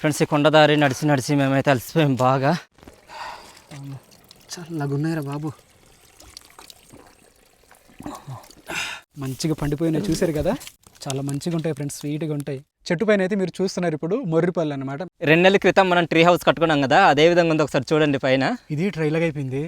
Friends ఈ కొండదారి నడిచి నడిచి మేమైతే అలసిపోయాం బాగా. చల్లగున్నాయిరా బాబు. మంచిగా పండిపోయినాయి చూశారు కదా? చాలా మంచిగా ఉంటాయి ఫ్రెండ్స్ స్వీట్గా ఉంటాయి. చెట్టు పైన అయితే మీరు చూస్తున్నారు ఇప్పుడు మొర్రిపల్లి అనమాట రెండు నెలల క్రితం మనం ట్రీ హౌస్ కట్టుకున్నాం కదా అదే విధంగా ఉంది ఒకసారి చూడండి పైన. ఇది ట్రైలర్ అయిపోయింది.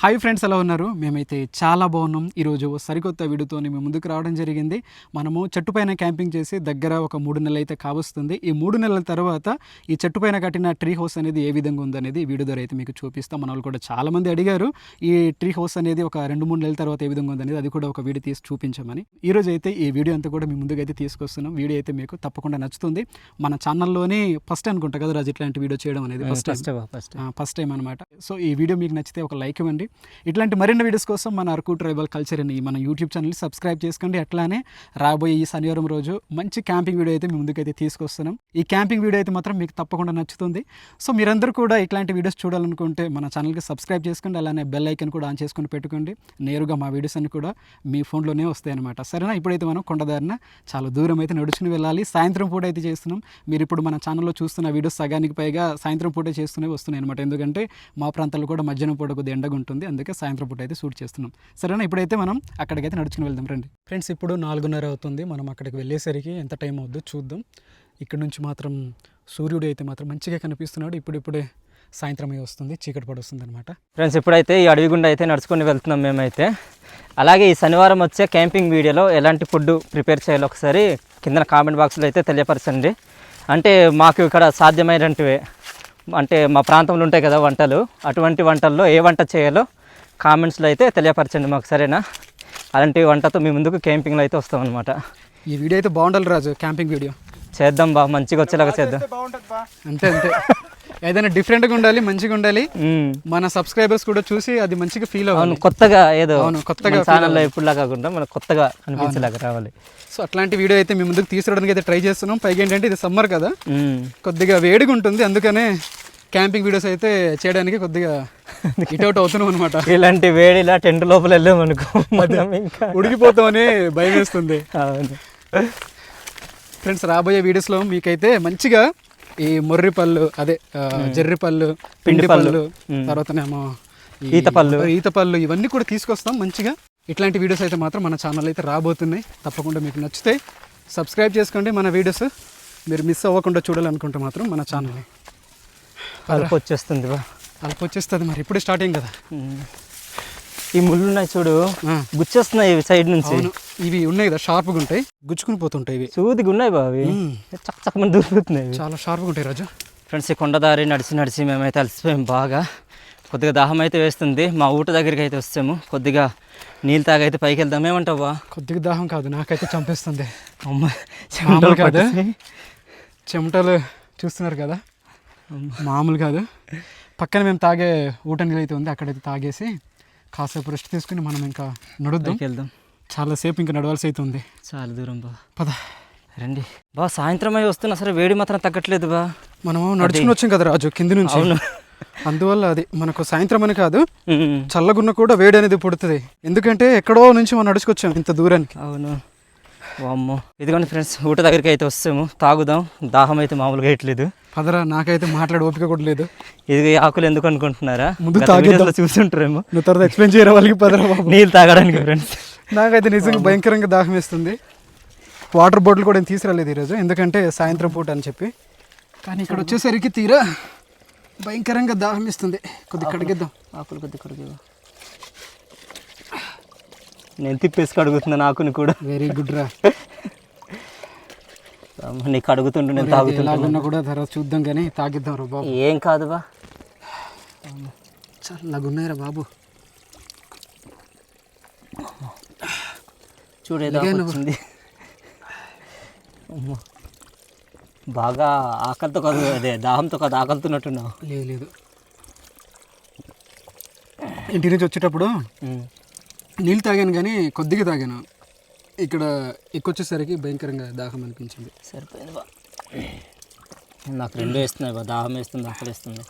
హాయ్ ఫ్రెండ్స్ ఎలా ఉన్నారు? మేమైతే చాలా బాగున్నాం. ఈరోజు సరికొత్త వీడియోతో మేము ముందుకు రావడం జరిగింది. మనము చెట్టు పైన క్యాంపింగ్ చేసి దగ్గర ఒక మూడు నెలలు అయితే కావస్తుంది. ఈ మూడు నెలల తర్వాత ఈ చెట్టు పైన కట్టిన ట్రీ హౌస్ అనేది ఏ విధంగా ఉందనేది వీడియో ద్వారా అయితే మీకు చూపిస్తాం. మన వాళ్ళు కూడా చాలా మంది అడిగారు ఈ ట్రీ హౌస్ అనేది ఒక రెండు మూడు నెలల తర్వాత ఏ విధంగా ఉందనేది అది కూడా ఒక వీడియో తీసి చూపించమని. ఈ రోజు అయితే ఈ వీడియో అంతా కూడా మీ ముందుకు అయితే తీసుకొస్తున్నాం. వీడియో అయితే మీకు తప్పకుండా నచ్చుతుంది. మన ఛానల్లోనే ఫస్ట్ అనుకుంటా కదా రాజు ఇట్లాంటి వీడియో చేయడం అనేది first first first first time అనమాట సో ఈ వీడియో మీకు నచ్చితే ఒక లైక్ ఇవ్వండి. ఇట్లాంటి మరిన్ని వీడియోస్ కోసం మన అరకు ట్రైబల్ కల్చర్ అని మన యూట్యూబ్ ఛానల్ సబ్స్క్రైబ్ చేసుకోండి. అట్లానే రాబోయే ఈ శనివారం రోజు మంచి క్యాంపింగ్ వీడియో అయితే మీ ముందుకైతే తీసుకొస్తున్నాం. ఈ క్యాంపింగ్ వీడియో అయితే మాత్రం మీకు తప్పకుండా నచ్చుతుంది. సో మీరందరూ కూడా ఇట్లాంటి వీడియోస్ చూడాలనుకుంటే మన ఛానల్కి సబ్స్క్రైబ్ చేసుకోండి. అలానే బెల్ ఐకన్ కూడా ఆన్ చేసుకొని పెట్టుకోండి. నేరుగా మా వీడియోస్ అన్ని కూడా మీ ఫోన్లోనే వస్తాయి అనమాట సరేనా? ఇప్పుడైతే మనం కొండదారిన చాలా దూరం అయితే నడుచుకుని వెళ్ళాలి. సాయంత్రం పూట అయితే చేస్తున్నాం. మీరు ఇప్పుడు మన ఛానల్లో చూస్తున్న వీడియోస్ సగానికి పైగా సాయంత్రం పూట చేస్తూనే వస్తున్నాయి అనమాట ఎందుకంటే మా ప్రాంతాల్లో కూడా మధ్యాహ్నం పూట కొద్దిగా ఎండగా ఉంటుంది. అందుకే సాయంత్రం పూట అయితే షూట్ చేస్తున్నాం. సరేనా? ఇప్పుడైతే మనం అక్కడికైతే నడుచుకుని వెళ్దాం. రండి. ఫ్రెండ్స్ ఇప్పుడు నాలుగున్నర అవుతుంది. మనం అక్కడికి వెళ్ళేసరికి ఎంత టైం అవుద్దో చూద్దాం. ఇక్కడ నుంచి మాత్రం సూర్యుడు అయితే మాత్రం మంచిగా కనిపిస్తున్నాడు. ఇప్పుడిప్పుడే సాయంత్రం అయి వస్తుంది. చీకటి పడి వస్తుంది అనమాట ఫ్రెండ్స్ ఇప్పుడైతే ఈ అడవి గుండా అయితే నడుచుకొని వెళ్తున్నాం మేమైతే. అలాగే ఈ శనివారం వచ్చే క్యాంపింగ్ వీడియోలో ఎలాంటి ఫుడ్ ప్రిపేర్ చేయాలో ఒకసారి కింద కామెంట్ బాక్స్లో అయితే తెలియపరచండి. అంటే మాకు ఇక్కడ సాధ్యమైనటివే అంటే మా ప్రాంతంలో ఉంటాయి కదా వంటలు అటువంటి వంటల్లో ఏ వంట చేయాలో కామెంట్స్లో అయితే తెలియపరచండి మాకు సరేనా? అలాంటి వంటతో మీ ముందుకు క్యాంపింగ్లో అయితే వస్తామన్నమాట. ఈ వీడియో అయితే బాగుండాలి రాజు క్యాంపింగ్ వీడియో. చేద్దాం బా మంచిగా వచ్చేలాగా చేద్దాం. అంతే అంతే. ఏదైనా డిఫరెంట్గా ఉండాలి మంచిగా ఉండాలి. మన సబ్స్క్రైబర్స్ కూడా చూసి అది మంచిగా ఫీల్ అవును అవ్వాలి కొత్తగా ఏదో అవును, కొత్తగా ఛానల్లో ఎప్పుడులా కాకుండా మనకు కొత్తగా అనిపించేలాగా రావాలి. సో అట్లాంటి వీడియో అయితే మేము ముందుకు తీసుకురావడానికి అయితే ట్రై చేస్తున్నాం. పైగా ఏంటంటే ఇది సమ్మర్ కదా. కొద్దిగా వేడిగా ఉంటుంది. అందుకనే క్యాంపింగ్ వీడియోస్ అయితే చేయడానికి కొద్దిగా ఇటౌట్ అవుతున్నాం అనమాట ఇలాంటి వేడిలా టెంట్ లోపల వెళ్ళామనుకో మనం ఇంకా ఉడికిపోతామని భయం వేస్తుంది. ఫ్రెండ్స్ రాబోయే వీడియోస్లో మీకైతే మంచిగా ఈ మొర్రి పళ్ళు అదే జర్రి పళ్ళు పిండి పళ్ళు తర్వాతనేమో ఈత పళ్ళు. ఈత పళ్ళు ఇవన్నీ కూడా తీసుకొస్తాం మంచిగా. ఇట్లాంటి వీడియోస్ అయితే మాత్రం మన ఛానల్ అయితే రాబోతున్నాయి. తప్పకుండా మీకు నచ్చితే సబ్స్క్రైబ్ చేసుకోండి మన వీడియోస్. మీరు మిస్ అవ్వకుండా చూడాలనుకుంటే మాత్రం మన ఛానల్ని కలుపు వచ్చేస్తుంది అల్ప వచ్చేస్తుంది మరి. ఇప్పుడే స్టార్టింగ్ కదా. ఈ ముళ్ళు ఉన్నాయి చూడు గుచ్చేస్తున్నాయి ఇవి సైడ్ నుంచి. ఇవి ఉన్నాయి కదా షార్ప్గా ఉంటాయి. గుచ్చుకుని పోతుంటాయి ఇవి. సూదిగా ఉన్నాయి బా అవి ఉమ్, చక్క చక్కమని దూరుతున్నాయి. చాలా షార్ప్గా ఉంటాయి రాజు. ఫ్రెండ్స్ ఈ కొండదారి నడిచి నడిచి మేమైతే అలసిపోయాం బాగా. కొద్దిగా దాహం అయితే వేస్తుంది. మా ఊట దగ్గరికి అయితే వస్తాము కొద్దిగా నీళ్ళు తాగైతే పైకి వెళ్దాం. ఏమంటావా? కొద్దిగా దాహం కాదు. నాకైతే చంపేస్తుంది. అమ్మ మామూలు కాదు. చెమటలు చూస్తున్నారు కదా. మామూలు కాదు. పక్కన మేము తాగే ఊట నీళ్ళు అయితే ఉంది. అక్కడైతే తాగేసి కాసేపు రెస్ట్ తీసుకుని మనం ఇంకా నడుద్దాం. వెళ్దాం చాలాసేపు ఇంకా నడవాల్సి అయితే ఉంది చాలా దూరం బా. పద. రండి. బా సాయంత్రం అయి వస్తున్నా సరే వేడి మాత్రం తగ్గట్లేదు బా. మనము నడుచుకుని వచ్చాం కదా రాజు కింది నుంచి. అవును. అందువల్ల అది మనకు సాయంత్రం అని కాదు. చల్లగున్న కూడా వేడి అనేది పుడుతుంది. ఎందుకంటే ఎక్కడో నుంచి మనం నడుచుకొచ్చాం ఇంత దూరానికి. అవును. వామ్మో. ఇదిగోండి ఫ్రెండ్స్ ఊట దగ్గరికి అయితే వస్తాము. తాగుదాం. దాహం అయితే మామూలుగా వేయట్లేదు. పదరా నాకైతే మాట్లాడే ఓపిక కూడా లేదు. ఇది ఆకులు ఎందుకు అనుకుంటున్నారా? ముందు. వీడియోస్లో చూస్తుంటారేమో. నువ్వు తర్వాత ఎక్స్ప్లెయిన్ చేయరా వాళ్ళకి పదరా బాబు? నీళ్ళు తాగడానికి ఫ్రెండ్స్ నాకైతే నిజంగా భయంకరంగా దాహం వేస్తుంది. వాటర్ బాటిల్ కూడా నేను తీసుకురాలేదు ఈరోజు. ఎందుకంటే సాయంత్రం పూట అని చెప్పి. కానీ ఇక్కడ వచ్చేసరికి తీరా భయంకరంగా దాహం ఇస్తుంది కొద్దిగా కడిగిద్దాం. ఆకులు కొద్ది కొడుకు నేను తిప్పేసి కడుగుతున్నాను ఆకుని కూడా. వెరీ గుడ్ రా. నీకు అడుగుతుండు నేను ఎలాగున్నా కూడా తర్వాత చూద్దాం కానీ తాగిద్దాం రా బాబు. ఏం కాదు బా చల్లగున్నాయి రా బాబు. చూడేదా. బాగా ఆకలితో కాదు అదే దాహంతో కాదు ఆకలితున్నట్టున్నావు. లేదు లేదు. ఇంటి నుంచి వచ్చేటప్పుడు నీళ్ళు తాగాను కానీ కొద్దిగా తాగాను. ఇక్కడ ఎక్కువచ్చేసరికి భయంకరంగా దాహం అనిపించింది. సరిపోయింది బా నాకు రెండు వేస్తున్నాయి బా దాహం వేస్తుంది ఆకలి వేస్తుంది.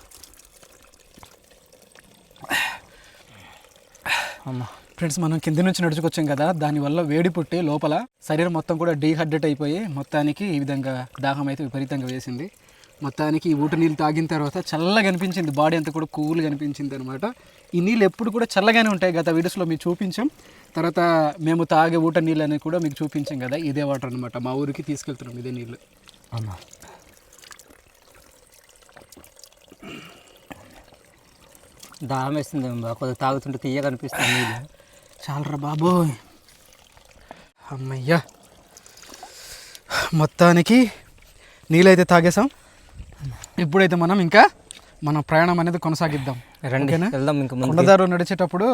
అమ్మ ఫ్రెండ్స్ మనం కింద నుంచి నడుచుకొచ్చాం కదా దానివల్ల వేడి పుట్టి లోపల శరీరం మొత్తం కూడా డీహైడ్రేట్ అయిపోయి మొత్తానికి ఈ విధంగా దాహం అయితే విపరీతంగా వేసింది. మొత్తానికి ఈ ఊట నీళ్ళు తాగిన తర్వాత చల్లగా అనిపించింది. బాడీ అంతా కూడా కూల్గా అనిపించింది అనమాట ఈ నీళ్ళు ఎప్పుడు కూడా చల్లగానే ఉంటాయి గత వీడియోస్లో మీకు చూపించాం. తర్వాత మేము తాగే ఊట నీళ్ళు అనేది కూడా మీకు చూపించాం కదా ఇదే వాటర్ అనమాట మా ఊరికి తీసుకెళ్తున్నాం ఇదే నీళ్ళు. అమ్మా. దాహం వేస్తుంది కొద్దిగా తాగుతుంటే తీయగా అనిపిస్తుంది నీళ్ళు. చాలరా బాబోయ్. అమ్మయ్యా. మొత్తానికి నీళ్ళైతే తాగేసాం ఇప్పుడైతే మనం ఇంకా మన ప్రయాణం అనేది కొనసాగిద్దాం. రండి? వెళ్దాం ఇంక కొండదారు నడిచేటప్పుడు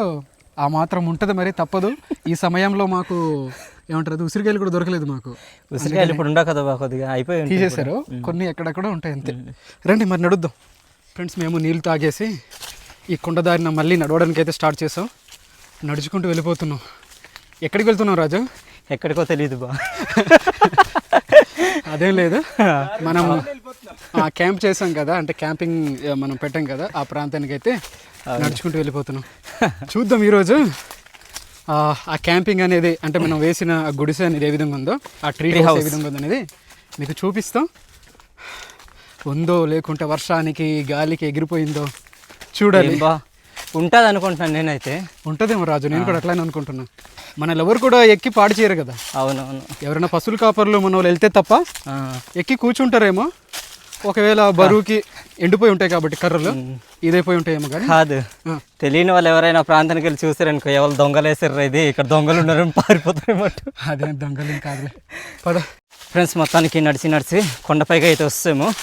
ఆ మాత్రం ఉంటుంది మరి తప్పదు. ఈ సమయంలో మాకు ఏమంటారు ఉసిరికాయలు కూడా దొరకలేదు మాకు. ఉసిరికాయలు ఇప్పుడు ఉండవు కదా కొద్దిగా అయిపోయి తీసేశారు. కొన్ని ఎక్కడెక్కడ ఉంటాయి అంతే. రండి మరి నడుద్దాం. ఫ్రెండ్స్ మేము నీళ్ళు తాగేసి ఈ కొండదారిన మళ్ళీ నడవడానికి అయితే స్టార్ట్ చేసాం. నడుచుకుంటూ వెళ్ళిపోతున్నాం. ఎక్కడికి వెళ్తున్నాం రాజు? ఎక్కడికో తెలియదు బా అదేం లేదు. మనం క్యాంప్ చేసాం కదా అంటే క్యాంపింగ్ మనం పెట్టాం కదా ఆ ప్రాంతానికి అయితే నడుచుకుంటూ వెళ్ళిపోతున్నాం. చూద్దాం ఈరోజు. ఆ, క్యాంపింగ్ అనేది అంటే మనం వేసిన ఆ గుడిసె అనేది ఏ విధంగా ఉందో ఆ ట్రీ హౌస్ ఏ విధంగా ఉందో అనేది మీకు చూపిస్తాం. ఉందో లేకుంటే వర్షానికి గాలికి ఎగిరిపోయిందో చూడాలి. ఉంటుంది అనుకుంటున్నాను నేనైతే. ఉంటుందేమో రాజు నేను కూడా అట్లానే అనుకుంటున్నా. మన ఎవరు కూడా ఎక్కి పాడు చేయరు కదా. అవునవును. ఎవరైనా పశువుల కాపర్లు మన వాళ్ళు వెళ్తే తప్ప ఎక్కి కూర్చుంటారేమో. ఒకవేళ బరువుకి ఎండిపోయి ఉంటాయి కాబట్టి కర్రలు ఇదైపోయి ఉంటాయేమో కానీ. కాదు. తెలియని వాళ్ళు ఎవరైనా ప్రాంతానికి వెళ్ళి చూసారనుకో ఎవరు దొంగలు వేసారు ఇది ఇక్కడ దొంగలు ఉన్నారని పారిపోతారేమో అదే దొంగలు కాదులే. పద. ఫ్రెండ్స్ మొత్తానికి నడిచి నడిచి కొండపైకి అయితే వస్తాము.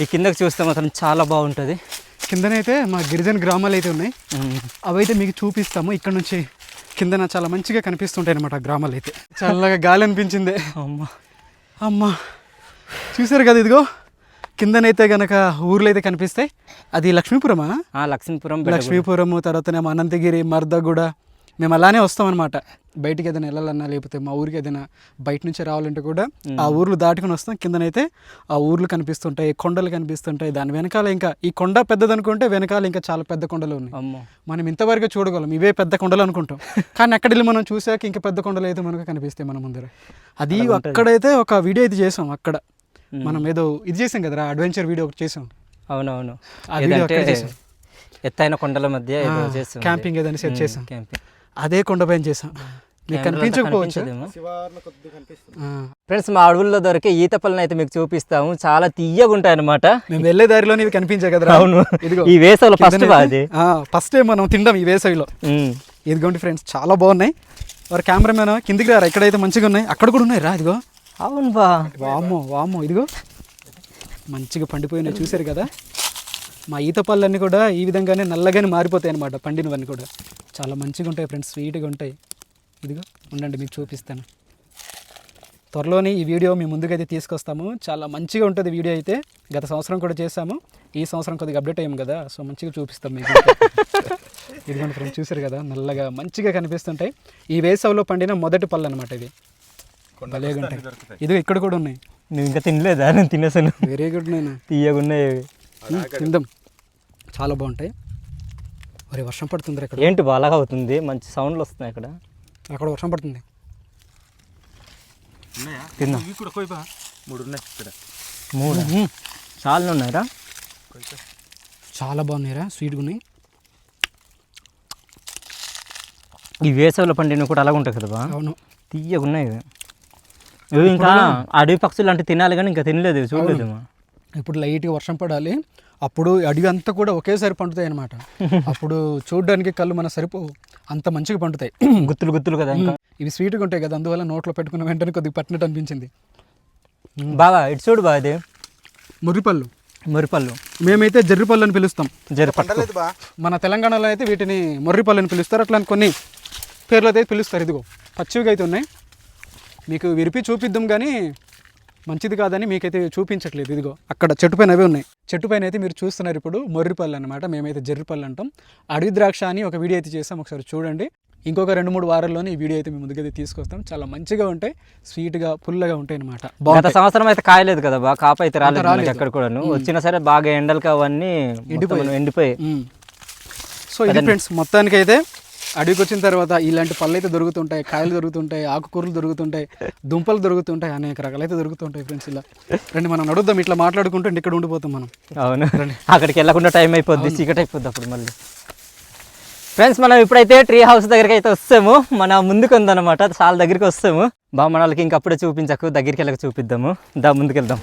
ఈ కిందకి చూస్తే మాత్రం చాలా బాగుంటుంది. కిందనైతే మా గిరిజన గ్రామాలు అయితే ఉన్నాయి. అవైతే మీకు చూపిస్తాము. ఇక్కడ నుంచి కిందన చాలా మంచిగా కనిపిస్తుంటాయి అనమాట గ్రామాలు అయితే. చల్లగా గాలి అనిపించింది. అమ్మా. అమ్మా. చూసారు కదా ఇదిగో. కిందనైతే గనక ఊర్లు అయితే కనిపిస్తాయి. అది లక్ష్మీపురమా? ఆ, లక్ష్మీపురం బెట్ట లక్ష్మీపురము తర్వాతనేమో అనంతగిరి మర్దగూడ మేము అలానే వస్తాం అనమాట బయటికి ఏదైనా వెళ్ళాలన్నా లేకపోతే మా ఊరికి ఏదైనా బయట నుంచి రావాలంటే కూడా ఆ ఊర్లు దాటుకుని వస్తాం. కిందనైతే ఆ ఊర్లు కనిపిస్తుంటాయి కొండలు కనిపిస్తుంటాయి. దాని వెనకాల ఇంకా ఈ కొండ పెద్దదనుకుంటే వెనకాల ఇంకా చాలా పెద్ద కొండలు ఉన్నాయి. మనం ఇంతవరకు చూడగలం ఇవే పెద్ద కొండలు అనుకుంటాం. కానీ అక్కడ వెళ్ళి మనం చూసాక ఇంకా పెద్ద కొండలు అయితే మనకు కనిపిస్తాయి మన ముందర. అది అక్కడైతే ఒక వీడియో అయితే చేసాం అక్కడ. మనం ఏదో ఇది చేసాం కదరా అడ్వెంచర్ వీడియో ఒకటి చేసాం. అవునవును. ఎత్తైన కొండల మధ్య క్యాంపింగ్ ఏదైనా సెట్ చేసాం. క్యాంపింగ్. అదే కొండపైన చేసాం మీకు కనిపించకపోవచ్చు? ఫ్రెండ్స్ మా అడవుల్లో దొరికే ఈత పళ్ళని అయితే మీకు చూపిస్తాము. చాలా తీయగా ఉంటాయి అనమాట మేము వెళ్ళే దారిలో ఇవి కనిపించాయి కదరా? అవును. ఇదిగో ఈ వేసవిలో ఫస్ట్ అది ఫస్ట్ మనం తిందాం ఈ వేసవిలో. ఇదిగోండి ఫ్రెండ్స్ చాలా బాగున్నాయి. వారు కెమెరామెన్ కిందికి రారా? ఇక్కడైతే మంచిగా ఉన్నాయి? అక్కడ కూడా ఉన్నాయి రా ఇదిగో. అవును బా. వామ్మో వామ్మో ఇదిగో. మంచిగా పండిపోయినాయి చూశారు కదా? మా ఈత పళ్ళన్నీ కూడా ఈ విధంగానే నల్లగానే మారిపోతాయి అనమాట పండినవన్నీ కూడా. చాలా మంచిగా ఉంటాయి ఫ్రెండ్స్ స్వీట్గా ఉంటాయి. ఇదిగో ఉండండి మీకు చూపిస్తాను. త్వరలోనే ఈ వీడియో మీ ముందుకైతే తీసుకొస్తాము. చాలా మంచిగా ఉంటుంది వీడియో అయితే. గత సంవత్సరం కూడా చేసాము ఈ సంవత్సరం కొద్దిగా అప్డేట్ అయ్యాము కదా సో మంచిగా చూపిస్తాం మీకు. ఇదిగోండి ఫ్రెండ్స్ చూసారు కదా నల్లగా మంచిగా కనిపిస్తుంటాయి. ఈ వేసవిలో పండిన మొదటి పళ్ళు అనమాట భలేగా ఉంటాయి ఇదిగో ఇక్కడ కూడా ఉన్నాయి. నువ్వు ఇంకా తినలేదా? నేను తినేసాను. వెరీ గుడ్ నేను తీయగా ఉన్నాయి తిందాం. చాలా బాగుంటాయి. మరి వర్షం పడుతుంది ఇక్కడ. ఏంటి బా అలాగా అవుతుంది? మంచి సౌండ్లు వస్తున్నాయి ఇక్కడ. అక్కడ వర్షం పడుతుంది. తిందాం మూడు ఉన్నాయి ఇక్కడ. మూడు? చాలా ఉన్నాయిరా. చాలా బాగున్నాయిరా స్వీట్గా ఉన్నాయి. ఈ వేసవిలో పండినవి కూడా అలాగ ఉంటాయి కదా బా? అవును. తీయగా ఉన్నాయి ఇవి. ఇంకా అడవి పక్షులు అంటే తినాలి కానీ ఇంకా తినలేదు చూడలేదు. ఇప్పుడు లైట్గా వర్షం పడాలి అప్పుడు అడవి అంతా కూడా ఒకేసారి పండుతాయి అనమాట అప్పుడు చూడడానికి కళ్ళు మన సరిపోవు అంత మంచిగా పండుతాయి. గుత్తులు గుత్తులు కదా ఇంకా? ఇవి స్వీట్గా ఉంటాయి కదా అందువల్ల నోట్లో పెట్టుకున్న వెంటనే కొద్దిగా పట్టినట్టు అనిపించింది. బాగా ఇటు చూడు బా ఇది. ముర్రిపళ్ళు మురిపళ్ళు. మేమైతే జర్రిపళ్ళు అని పిలుస్తాం. జరి పండలేదు బా. మన తెలంగాణలో అయితే వీటిని మొర్రిపళ్ళు అని పిలుస్తారు. అట్లా కొన్ని పేర్లు అయితే పిలుస్తారు. ఇదిగో పచ్చివిగా అయితే ఉన్నాయి. మీకు విరిపి చూపిద్దాం కానీ మంచిది కాదని మీకైతే చూపించట్లేదు ఇదిగో. అక్కడ చెట్టు పైన అవే ఉన్నాయి. చెట్టు పైన అయితే మీరు చూస్తున్నారు ఇప్పుడు మొర్రిపళ్ళు అనమాట మేమైతే జర్రిపళ్ళు అంటాం. అడవి ద్రాక్ష అని ఒక వీడియో అయితే చేసాం ఒకసారి చూడండి. ఇంకొక రెండు మూడు వారాల్లోనే ఈ వీడియో అయితే మీ ముందుకైతే తీసుకొస్తాం. చాలా మంచిగా ఉంటాయి స్వీట్గా పుల్లగా ఉంటాయి అనమాట గత సంవత్సరం అయితే కాయలేదు కదా బా కాపు అయితే రాలేదు ఎక్కడ కూడాను. వచ్చినా సరే బాగా ఎండలకి అవన్నీ మొత్తం ఎండిపోయి సో ఇది ఫ్రెండ్స్ మొత్తానికి అయితే అడవికి వచ్చిన తర్వాత ఇలాంటి పళ్ళు అయితే దొరుకుతుంటాయి కాయలు దొరుకుతుంటాయి ఆకుకూరలు దొరుకుతుంటాయి దుంపలు దొరుకుతుంటాయి అనేక రకాలు అయితే దొరుకుతుంటాయి ఫ్రెండ్స్ ఇలా. రండి మనం నడుద్దాం ఇట్లా మాట్లాడుకుంటూ ఇక్కడ ఉండిపోతాం మనం. అవును. అక్కడికి వెళ్ళకుండా టైం అయిపోద్ది చీకటి అయిపోద్ది అప్పుడు మళ్ళీ. ఫ్రెండ్స్ మనం ఇప్పుడైతే ట్రీ హౌస్ దగ్గరికి అయితే వస్తాము. మన ముందుకు ఉందన్నమాట చాలా దగ్గరికి వస్తాము. బా మన వాళ్ళకి ఇంకప్పుడే చూపించకు దగ్గరికి వెళ్ళక చూపిద్దాము. దా ముందుకు వెళ్దాం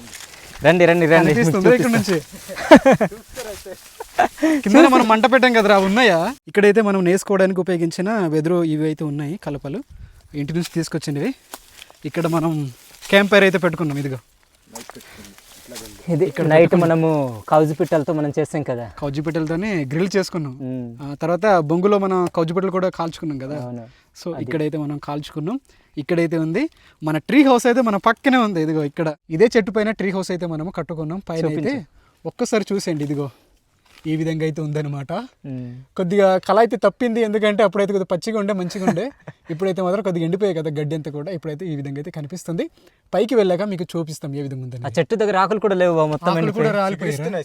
రండి రండి. రండి కింద మనం మంట పెట్టాం కదరా ఉన్నాయా? ఇక్కడైతే మనం నేసుకోవడానికి ఉపయోగించిన వెదురు ఇవి అయితే ఉన్నాయి కలపలు. ఇంటి నుంచి తీసుకొచ్చినవి. ఇక్కడ మనం క్యాంప్ ఫైర్ అయితే పెట్టుకున్నాం ఇదిగో. ఇది నైట్ మనము కౌజు పిట్టలతో మనం చేస్తాం కదా. కౌజు పిట్టలతోనే గ్రిల్ చేసుకున్నాం. తర్వాత బొంగులో మనం కౌజు పిట్టలు కూడా కాల్చుకున్నాం కదా. సో ఇక్కడైతే మనం కాల్చుకున్నాం. ఇక్కడైతే ఉంది. మన ట్రీ హౌస్ అయితే మన పక్కనే ఉంది ఇదిగో ఇక్కడ. ఇదే చెట్టు పైన ట్రీ హౌస్ అయితే మనము కట్టుకున్నాం. పైన అయితే ఒక్కసారి చూసేయండి ఇదిగో. ఈ విధంగా అయితే ఉందన్నమాట. కొద్దిగా కళ అయితే తప్పింది ఎందుకంటే అప్పుడైతే కొద్దిగా పచ్చిగా ఉండే మంచిగా ఉండే. ఇప్పుడైతే మాత్రం కొద్దిగా ఎండిపోయాయి కదా గడ్డి అంతా కూడా. ఇప్పుడైతే ఈ విధంగా అయితే కనిపిస్తుంది. పైకి వెళ్ళాక మీకు చూపిస్తాం ఏ విధంగా ఆ ఉందని చెట్టు దగ్గర ఆకులు కూడా లేవు బా, మొత్తం ఆకులు కూడా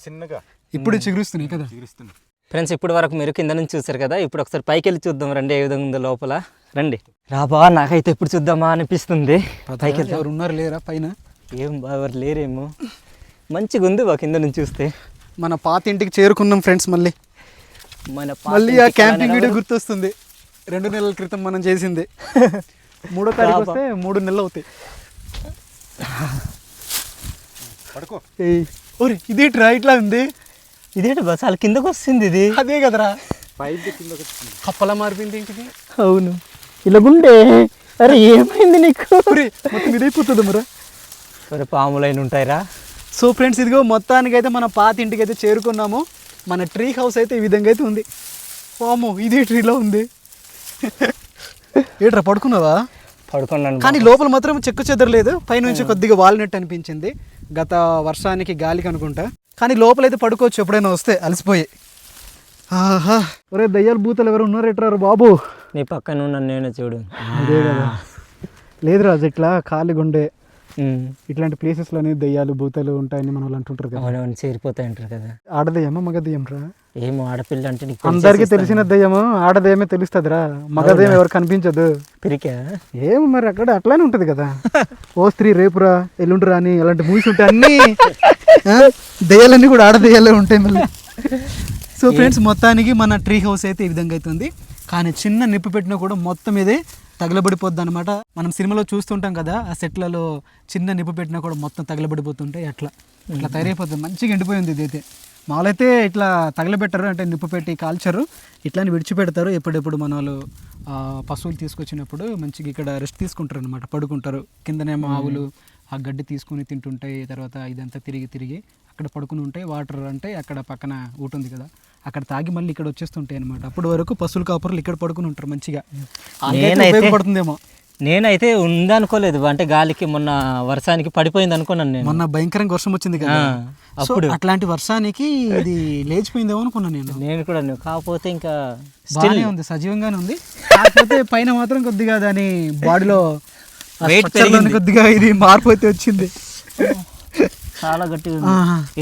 చిన్నగా. ఇప్పుడు చిగురుస్తున్నాయి కదా. చిగురిస్తున్నాయి. ఫ్రెండ్స్ ఇప్పుడు వరకు మీరు కింద నుంచి చూసారు కదా. ఇప్పుడు ఒకసారి పైకి వెళ్ళి చూద్దాం రండి ఏ విధంగా ఉందో లోపల. రండి. రాబా నాకైతే ఇప్పుడు చూద్దామా అనిపిస్తుంది. పైకి ఎవరు ఉన్నారు లేరా పైన? ఏం బా ఎవరు లేరేమో. మంచిగా ఉంది బా కింద నుంచి చూస్తే. మన పాత ఇంటికి చేరుకున్నాం ఫ్రెండ్స్ మళ్ళీ. మన పాత మళ్ళీ ఆ క్యాంపింగ్ వీడియో గుర్తొస్తుంది. రెండు నెలల క్రితం మనం చేసింది. మూడో తారీఖు వస్తే మూడు నెలలు అవుతాయి. పడుకో. ఏయ్, ఓరే ఇదేంట్రా ఇట్లా ఉంది? ఇదేంటి బా చాలా కిందకు వస్తుంది ఇది. అదే కదరా. పైపు కప్పలా మారిపోయింది ఇంటికి అవును. ఇలా గుండే. అరే ఏమైంది నీకు? ఒరే, మొత్తం ఇదైపోతుంది మరా. అరే పాములైన ఉంటాయిరా. సో ఫ్రెండ్స్ ఇదిగో మొత్తానికి అయితే మన పాత ఇంటికి అయితే చేరుకున్నాము. మన ట్రీ హౌస్ అయితే ఈ విధంగా అయితే ఉంది. వామో ఇదే ట్రీలో ఉంది. ఏట్రా పడుకున్నావా? పడుకున్నాను కానీ లోపల మాత్రం చెక్కు చెదరలేదు పైనుంచి కొద్దిగా వాలినట్టు అనిపించింది. గత వర్షానికి గాలికి అనుకుంటా కానీ లోపలైతే పడుకోవచ్చు ఎప్పుడైనా వస్తే అలసిపోయి. ఆహా. ఒరే దయ్యాలు భూతలు ఎవరు ఉన్నారు బాబు? నీ పక్కన ఉన్న నేను చూడు. అదే కదా. లేదు రాజు ఇట్లా ఖాళీగా ఉండే ఇట్లాంటి ప్లేసెస్లోనే దయ్యాలు భూతలు ఉంటాయని మన వాళ్ళు అంటుంటారు కదా. అవునవును చేరిపోతాయి అంటారు కదా. ఆడదయ్యమా మగ దయ్యం రా ఏమో ఆడపిల్ల అంటే నీకు అందరికి తెలిసిన దయ్యము ఆడదయ్యమే తెలుస్తుందిరా. మగదయ్యం ఎవరు కనిపించదు. పిరికా? ఏమో మరి అక్కడ అట్లానే ఉంటది కదా. ఓ స్త్రీ రేపురా ఎల్లుండిరా అని అలాంటి మూవీస్ ఉంటాయి అన్ని దయ్యాలన్నీ కూడా ఆడ దయ్యాలే ఉంటాయి మళ్ళీ. సో ఫ్రెండ్స్ మొత్తానికి మన ట్రీ హౌస్ అయితే ఈ విధంగా అవుతుంది. కానీ చిన్న నిప్పు పెట్టినా కూడా మొత్తం ఇదే తగలబడిపోద్ది అనమాట మనం సినిమాలో చూస్తుంటాం కదా ఆ సెట్లలో చిన్న నిప్పు పెట్టినా కూడా మొత్తం తగలబడిపోతుంటాయి అట్లా ఇట్లా తయారైపోతుంది? మంచిగా ఎండిపోయింది ఇదైతే. మామూలైతే ఇట్లా తగలబెట్టరు అంటే నిప్పు పెట్టి కాల్చరు ఇట్లాని విడిచిపెడతారు. ఎప్పుడెప్పుడు మన వాళ్ళు పశువులు తీసుకొచ్చినప్పుడు మంచిగా ఇక్కడ రెస్ట్ తీసుకుంటారు అనమాట పడుకుంటారు. కిందనేమో ఆవులు ఆ గడ్డి తీసుకొని తింటుంటాయి తర్వాత ఇదంతా తిరిగి తిరిగి అక్కడ పడుకుని ఉంటాయి వాటర్ అంటే అక్కడ పక్కన ఊట ఉంది కదా అక్కడ తాగి మళ్ళీ ఇక్కడ వచ్చేస్తుంటాయి అనమాట అప్పటి వరకు పశువులు కాపురులు ఇక్కడ పడుకుని ఉంటారు మంచిగా. ఉపయోగపడుతుందేమో. నేనైతే ఉందనుకోలేదు అంటే గాలికి మొన్న వర్షానికి పడిపోయింది అనుకున్నాను నేను. మొన్న భయంకరంగా వర్షం వచ్చింది కదా. అప్పుడు. అట్లాంటి వర్షానికి ఇది లేచిపోయిందేమో అనుకున్నాను నేను. నేను కూడా కాకపోతే ఇంకా బాగానే ఉంది సజీవంగానే ఉంది. కాకపోతే పైన మాత్రం కొద్దిగా దాని బాడీలో కొద్దిగా ఇది మార్పు అయితే వచ్చింది. చాలా గట్టిగా ఉంది.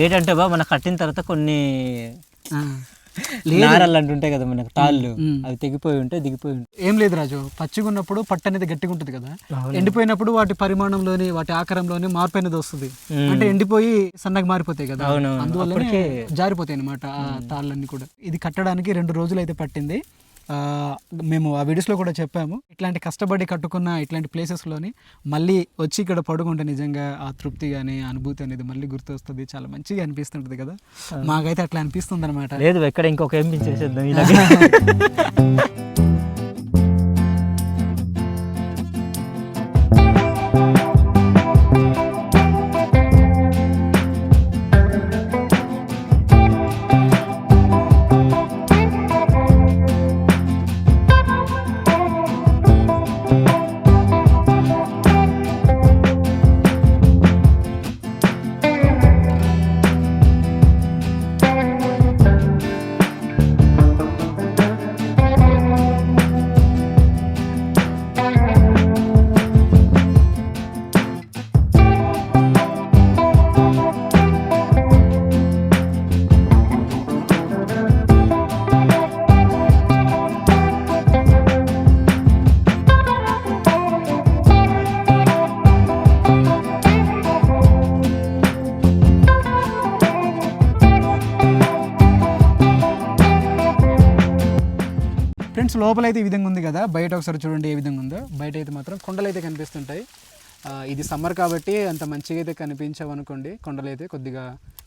ఏంటంటే బా మన కట్టిన తర్వాత కొన్ని. నారలు అంటుంటాయి కదా మనకు తాళ్ళు. అవి తెగిపోయి ఉంటాయి దిగిపోయి ఉంటాయి ఏం లేదు రాజు పచ్చిగా ఉన్నప్పుడు పట్టు అనేది గట్టిగా ఉంటుంది కదా ఎండిపోయినప్పుడు వాటి పరిమాణంలోని వాటి ఆకారంలోని మార్పు అనేది వస్తుంది. అంటే ఎండిపోయి సన్నగా మారిపోతాయి కదా. అందువల్లనే జారిపోతాయి అనమాట ఆ తాళ్ళన్నీ కూడా ఇది కట్టడానికి రెండు రోజులు అయితే పట్టింది మేము ఆ వీడియోస్లో కూడా చెప్పాము. ఇట్లాంటి కష్టపడి కట్టుకున్న ఇట్లాంటి ప్లేసెస్లోని మళ్ళీ వచ్చి ఇక్కడ పడుకుంటే నిజంగా ఆ తృప్తి కానీ అనుభూతి అనేది మళ్ళీ గుర్తొస్తుంది. చాలా మంచిగా అనిపిస్తుంటుంది కదా. మాకైతే అట్లా అనిపిస్తుంది అనమాట లేదు ఎక్కడ ఇంకొక ఎంపీ చేసేద్దాం లోపలైతే లోపల అయితే ఈ విధంగా ఉంది కదా? బయట ఒకసారి చూడండి ఏ విధంగా ఉందో. బయట అయితే మాత్రం కొండలు అయితే కనిపిస్తుంటాయి ఇది సమ్మర్ కాబట్టి అంత మంచిగా అయితే కనిపించవు అనుకోండి కొండలు అయితే కొద్దిగా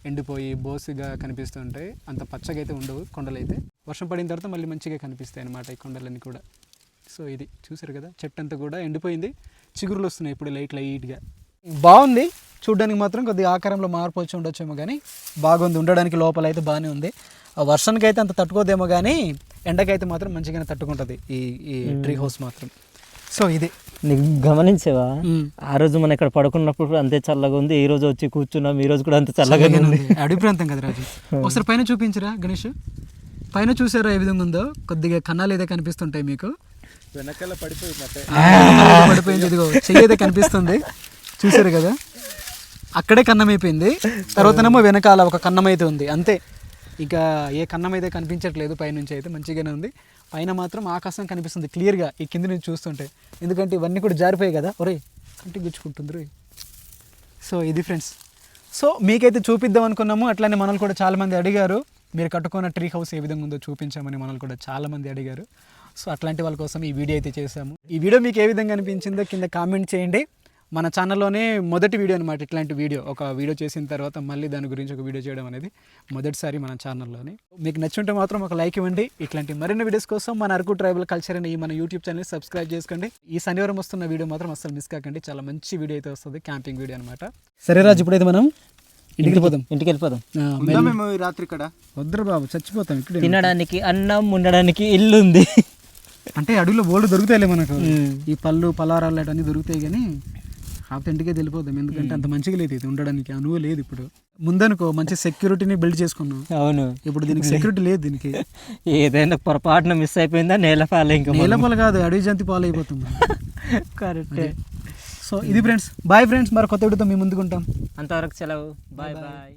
ఎండిపోయి బోసిగా కనిపిస్తుంటాయి. అంత పచ్చగా అయితే ఉండవు కొండలు అయితే వర్షం పడిన తర్వాత మళ్ళీ మంచిగా కనిపిస్తాయి అన్నమాట ఈ కొండలన్నీ కూడా. సో ఇది చూసారు కదా? చెట్టు అంతా కూడా ఎండిపోయింది. చిగురులు వస్తున్నాయి ఇప్పుడు లైట్ లైట్గా. బాగుంది. చూడడానికి మాత్రం కొద్దిగా ఆకారంలో మార్పు వచ్చి ఉండొచ్చేమో కానీ బాగుంది. ఉండడానికి లోపల అయితే బాగానే ఉంది. ఆ వర్షానికి అయితే అంత తట్టుకోదేమో కానీ ఎండకైతే మాత్రం మంచిగానే తట్టుకుంటుంది ఈ ఈ ట్రీ హౌస్ మాత్రం. సో ఇది. నీకు గమనించేవా. ఆ రోజు మనం ఇక్కడ పడుకున్నప్పుడు అంతే చల్లగా ఉంది ఈ రోజు వచ్చి కూర్చున్నాం ఈ రోజు కూడా అంత చల్లగా ఉంది. అడవి ప్రాంతం కదా రాజు. ఒకసారి పైన చూపించరా గణేష్. పైన చూసారా ఏ విధంగా ఉందో? కొద్దిగా కన్నాలు అయితే కనిపిస్తుంటాయి మీకు. వెనకాల పడిపోయిందంటే పడిపోయింది ఇదిగో చెయ్యి అయితే కనిపిస్తుంది. చూసారు కదా? అక్కడే కన్నం అయిపోయింది. తర్వాతనేమో వెనకాల ఒక కన్నం అయితే ఉంది. అంతే. ఇక ఏ కన్నం అయితే కనిపించట్లేదు పైనుంచి అయితే మంచిగానే ఉంది. పైన మాత్రం ఆకాశం కనిపిస్తుంది క్లియర్గా ఈ కింద నుంచి చూస్తుంటే. ఎందుకంటే ఇవన్నీ కూడా జారిపోయాయి కదా. ఒరే కంటి గుచ్చుకుంటుంది రే సో ఇది ఫ్రెండ్స్. సో మీకైతే చూపిద్దాం అనుకున్నాము. అట్లానే మనల్ని కూడా చాలామంది అడిగారు. మీరు కట్టుకున్న ట్రీ హౌస్ ఏ విధంగా ఉందో చూపించామని మనల్ని కూడా చాలామంది అడిగారు. సో అట్లాంటి వాళ్ళ కోసం ఈ వీడియో అయితే చేశాము. ఈ వీడియో మీకు ఏ విధంగా అనిపించిందో కింద కామెంట్ చేయండి. మన ఛానల్లోనే మొదటి వీడియో అనమాట ఇట్లాంటి వీడియో. ఒక వీడియో చేసిన తర్వాత మళ్ళీ దాని గురించి ఒక వీడియో చేయడం అనేది మొదటిసారి మన ఛానల్లోనే. మీకు నచ్చుంటే మాత్రం ఒక లైక్ ఇవ్వండి. ఇట్లాంటి మరిన్ని వీడియోస్ కోసం మన అరకు ట్రైబల్ కల్చర్ అని ఈ మన యూట్యూబ్ ఛానల్ సబ్స్క్రైబ్ చేసుకోండి. ఈ శనివారం వస్తున్న వీడియో మాత్రం అసలు మిస్ కాకండి. చాలా మంచి వీడియో అయితే వస్తుంది. క్యాంపింగ్ వీడియో అనమాట సరే రాజు ఇప్పుడైతే మనం ఇంటికి వెళ్ళిపోదాం. ఇంటికి వెళ్ళిపోదాం. మేము ఈ రాత్రి ఇక్కడ? వద్దరు బాబు చచ్చిపోతాం ఇక్కడ తినడానికి అన్నం ఉండడానికి ఇల్లు ఉంది అంటే అడవిలో బోల్డ్ దొరుకుతాయిలే మనకు. ఈ పళ్ళు పలారాలు అన్నీ దొరుకుతాయి కానీ ఇంటికే వెళ్ళిపోదాం. ఎందుకంటే అంత మంచిగా లేదు ఇది ఉండడానికి అనువు లేదు ఇప్పుడు. ముందనుకో మంచి సెక్యూరిటీని బిల్డ్ చేసుకున్నాం. అవును. ఇప్పుడు దీనికి సెక్యూరిటీ లేదు దీనికి. ఏదైనా పొరపాటున మిస్ అయిపోయిందా? నేల పాలే ఇంకా నేలపల కాదు అడవి జంతి పాలు అయిపోతుంది కరెక్ట్ సో ఇది ఫ్రెండ్స్ బాయ్ ఫ్రెండ్స్ మరి కొత్త వీడియోతో మీ ముందుకుంటాం అంతవరకు సెలవు. Bye bye